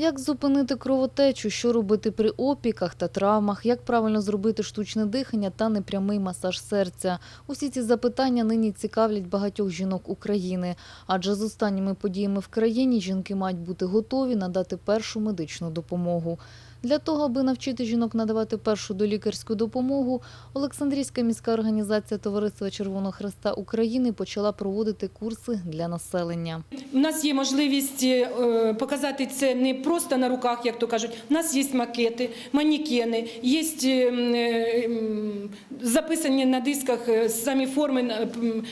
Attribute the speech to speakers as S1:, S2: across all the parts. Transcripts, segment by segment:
S1: Як зупинити кровотечу, що робити при опіках та травмах, як правильно зробити штучне дихання та непрямий масаж серця? Усі ці запитання нині цікавлять багатьох жінок України. Адже з останніми подіями в країні жінки мають бути готові надати першу медичну допомогу. Для того, аби навчити жінок надавати першу долікарську допомогу, Олександрійська міська організація Товариства Червоного Хреста України почала проводити курси для населення.
S2: У нас є можливість е, показати це не просто на руках, як то кажуть. У нас є макети, манікени, є е, е, записані на дисках самі форми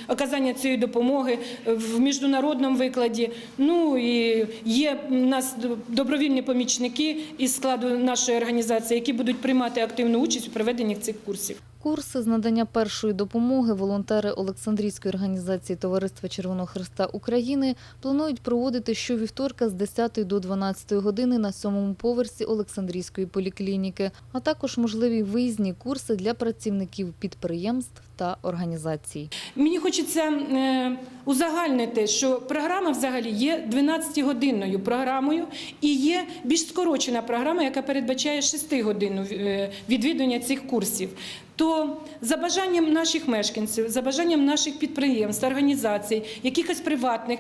S2: оказання цієї допомоги в міжнародному викладі. Ну і є у нас добровільні помічники із складу нашої організації, які будуть приймати активну участь у проведенні цих курсів.
S1: Курси з надання першої допомоги волонтери Олександрійської організації Товариства Червоного Хреста України планують проводити щовівторка з 10 до 12 години на сьомому поверсі Олександрійської поліклініки, а також можливі виїзні курси для працівників підприємств та організацій.
S2: Мені хочеться е, узагальнити, що програма взагалі є 12-годинною програмою і є більш скорочена програма, яка передбачає 6-годинну е, відвідування цих курсів. То за бажанням наших мешканців, за бажанням наших підприємств, організацій, якихось приватних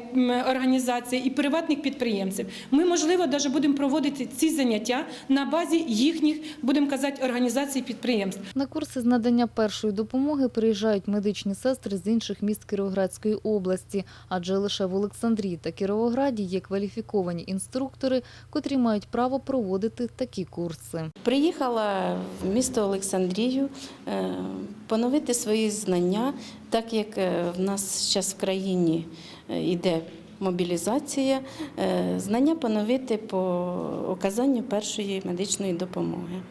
S2: організацій і приватних підприємців, ми можливо навіть будемо проводити ці заняття на базі їхніх, будемо казати, організацій підприємств.
S1: На курси з надання першої допомоги приїжджають медичні сестри з інших міст Кіровоградської області, адже лише в Олександрії та Кіровограді є кваліфіковані інструктори, котрі мають право проводити такі курси.
S3: Приїхала в місто Олександрію е, поновити свої знання, так як е, в нас зараз в країні е, йде мобілізація, е, знання поновити по оказанню першої медичної допомоги.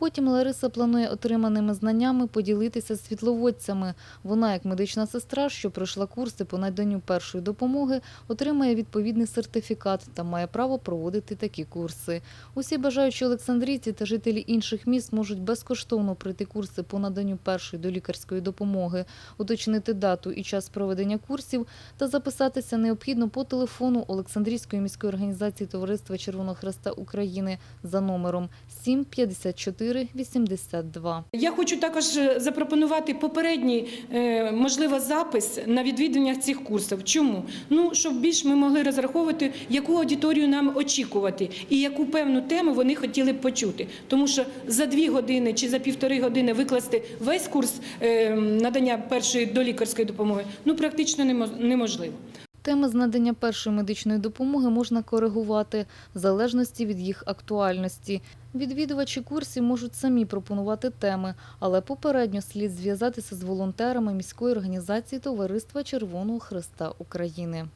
S1: Потім Лариса планує отриманими знаннями поділитися з світловодцями. Вона, як медична сестра, що пройшла курси по наданню першої допомоги, отримає відповідний сертифікат та має право проводити такі курси. Усі бажаючі олександрійці та жителі інших міст можуть безкоштовно пройти курси по наданню першої долікарської допомоги, уточнити дату і час проведення курсів та записатися необхідно по телефону Олександрійської міської організації Товариства Червоного Хреста України за номером 754 82.
S2: Я хочу також е, запропонувати попередній, е, можливо, запис на відвідування цих курсів. Чому? Ну, щоб більш ми могли розраховувати, яку аудиторію нам очікувати і яку певну тему вони хотіли б почути. Тому що за дві години чи за півтори години викласти весь курс е, надання першої долікарської допомоги ну практично немо- неможливо.
S1: Теми з надання першої медичної допомоги можна коригувати в залежності від їх актуальності. Відвідувачі курсів можуть самі пропонувати теми, але попередньо слід зв'язатися з волонтерами міської організації Товариства Червоного Христа України.